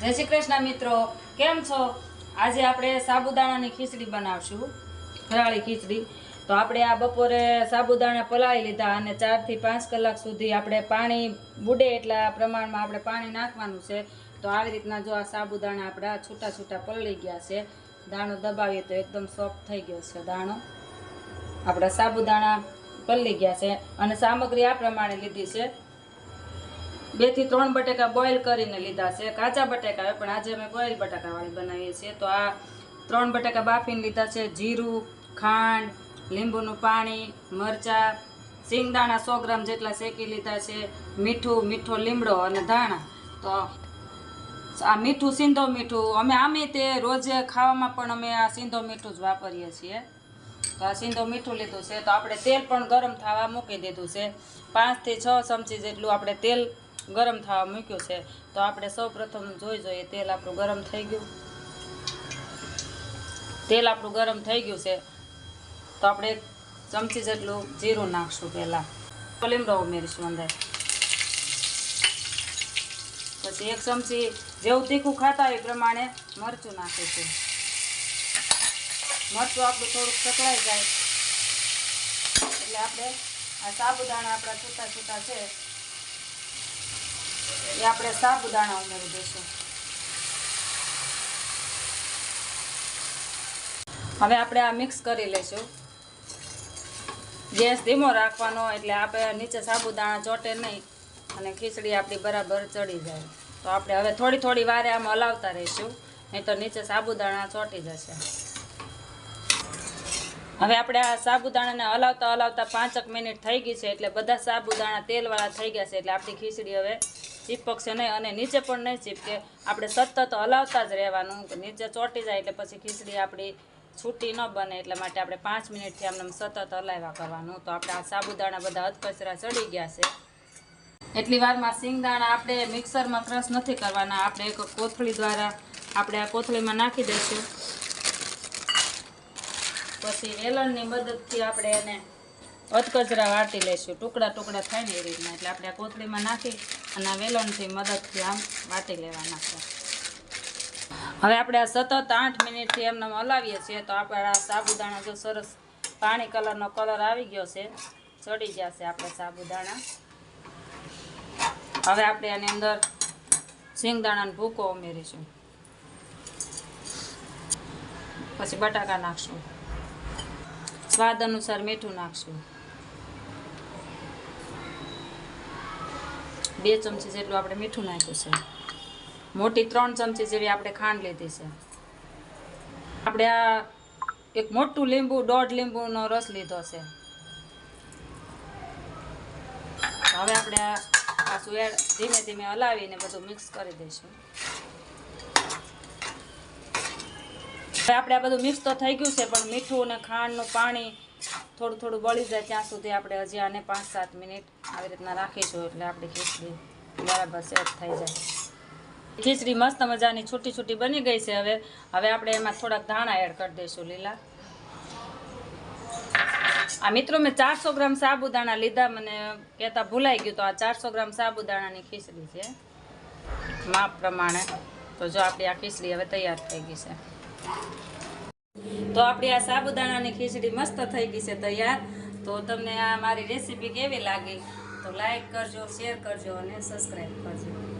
જય શ્રી કૃષ્ણ મિત્રો. કેમ છો? આજે આપણે સાબુદાણાની ખીચડી બનાવશું. ફરાળી ખીચડી. તો આપણે આ બપોરે સાબુદાણા પલાળી લીધા અને ચારથી પાંચ કલાક સુધી આપણે પાણી બુડે એટલા પ્રમાણમાં આપણે પાણી નાખવાનું છે. તો આવી રીતના જો આ સાબુદાણા આપણા છૂટા છૂટા પલળી ગયા છે, દાણો દબાવીએ તો એકદમ સોફ્ટ થઈ ગયો છે દાણો. આપણા સાબુદાણા પલળી ગયા છે અને સામગ્રી આ પ્રમાણે લીધી છે. બેથી ત્રણ બટેકા બોઇલ કરીને લીધા છે કાચા બટેકા હોય, પણ આજે અમે બોઇલ બટાકાવાળી બનાવીએ છીએ. તો આ ત્રણ બટેકા બાફીને લીધા છે જીરું ખાંડ લીંબુનું પાણી મરચાં સિંગદાણા સો ગ્રામ જેટલા શેકી લીધા છે મીઠું મીઠો લીમડો અને ધાણા. તો આ મીઠું સિંધો મીઠું અમે આમે તે રોજે ખાવામાં પણ અમે આ સિંધો મીઠું જ વાપરીએ છીએ. તો આ સિંધો મીઠું લીધું છે તો આપણે તેલ પણ ગરમ થવા મૂકી દીધું છે. પાંચથી છ ચમચી જેટલું આપણે તેલ ગરમ થવા મૂક્યું છે. તો આપણે સૌ પ્રથમ જોઈ જોઈએ, તેલ આપણું ગરમ થઈ ગયું. તેલ આપણું ગરમ થઈ ગયું છે. તો આપણે એક ચમચી જેટલું જીરું નાખશું પહેલાં. લીમડો ઉમેરીશું અંદર. પછી એક ચમચી જેવું તીખું ખાતા હોય એ પ્રમાણે મરચું નાખીશું. મરચું આપણું થોડુંક સકળાઈ જાય. એટલે આપણે આ સાબુદાણા આપણા છૂટા છૂટા છે. એ આપણે સાબુદાણા ઉમેરી દઈશું. હવે આપણે આ મિક્સ કરી લઈશું. ગેસ ધીમો રાખવાનો એટલે આપણે નીચે સાબુદાણા ચોટે નહીં અને ખીચડી આપણી બરાબર ચડી જાય. તો આપણે હવે થોડી થોડી વારે આમ હલાવતા રહીશું. નહીં તો નીચે સાબુદાણા ચોંટી જશે. હવે આપણે આ સાબુદાણાને હલાવતા હલાવતા પાંચક મિનિટ થઈ ગઈ છે એટલે બધા સાબુદાણા તેલવાળા થઈ ગયા છે એટલે આપણી ખીચડી હવે ચીપકશે નહીં અને નીચે પણ નહીં ચીપકે આપણે સતત હલાવતા જ રહેવાનું. નીચે ચોંટી જાય એટલે પછી ખીચડી આપણી છૂટી ન બને એટલા માટે આપણે પાંચ મિનિટથી આમને સતત હલાવ્યા કરવાનું. તો આપણે આ સાબુદાણા બધા અધકચરા ચડી ગયા છે. એટલી વારમાં સિંગદાણા આપણે મિક્સરમાં ક્રશ નથી કરવાના. આપણે એક કોથળી દ્વારા આપણે આ કોથળીમાં નાખી દઈશું. પછી વેલણની મદદથી આપણે એને અધકચરા વાટી લઈશું. ટુકડા ટુકડા થાય ને એ રીતના. એટલે આપણે આ કોથળીમાં નાખી અને આ વેલણથી મદદથી આમ વાટી લેવાના છે. હવે આપણે આ સતત આઠ મિનિટથી એમને હલાવીએ છીએ તો આપણા સાબુદાણા જો સરસ પાણી કલરનો કલર આવી ગયો છે, ચડી છે આપણે સાબુદાણા. હવે આપણે આની અંદર સિંગદાણાનો ભૂકો ઉમેરીશું. પછી બટાકા નાખશું. સ્વાદ અનુસાર મીઠું નાખશું. બે ચમચી જેટલું આપણે મીઠું નાખ્યું છે. મોટી ત્રણ ચમચી જેવી આપણે ખાંડ લીધી છે. આપણે આ એક મોટું લીંબુ, દોઢ લીંબુનો રસ લીધો છે. હવે આપણે આ એડ ધીમે ધીમે હલાવીને બધું મિક્સ કરી દઈશું. આપણે આ બધું મિક્સ તો થઈ ગયું છે, પણ મીઠું અને ખાંડનું પાણી થોડું થોડું બળી જાય ત્યાં સુધી આપણે હજી આને પાંચ સાત મિનિટ આવી રીતના રાખીશું એટલે આપણી ખીચડી બરાબર સેટ થઈ જાય. ખીચડી મસ્ત મજાની છૂટી છૂટી બની ગઈ છે હવે. હવે આપણે એમાં થોડાક ધાણા એડ કરી દઈશું, લીલા. આ મિત્રો મેં ચારસો ગ્રામ સાબુદાણા લીધા, મને કહેતા ભૂલાઈ ગયું તો આ ચારસો ગ્રામ સાબુદાણાની ખીચડી છે. માપ પ્રમાણે. તો જો આપણી આ ખીચડી હવે તૈયાર થઈ ગઈ છે. તો આપણી આ સાબુદાણાની ખીચડી મસ્ત થઈ ગઈ છે તૈયાર. તો તમને આ મારી રેસીપી કેવી લાગી? તો લાઈક કરજો શેર કરજો અને સબસ્ક્રાઈબ કરજો.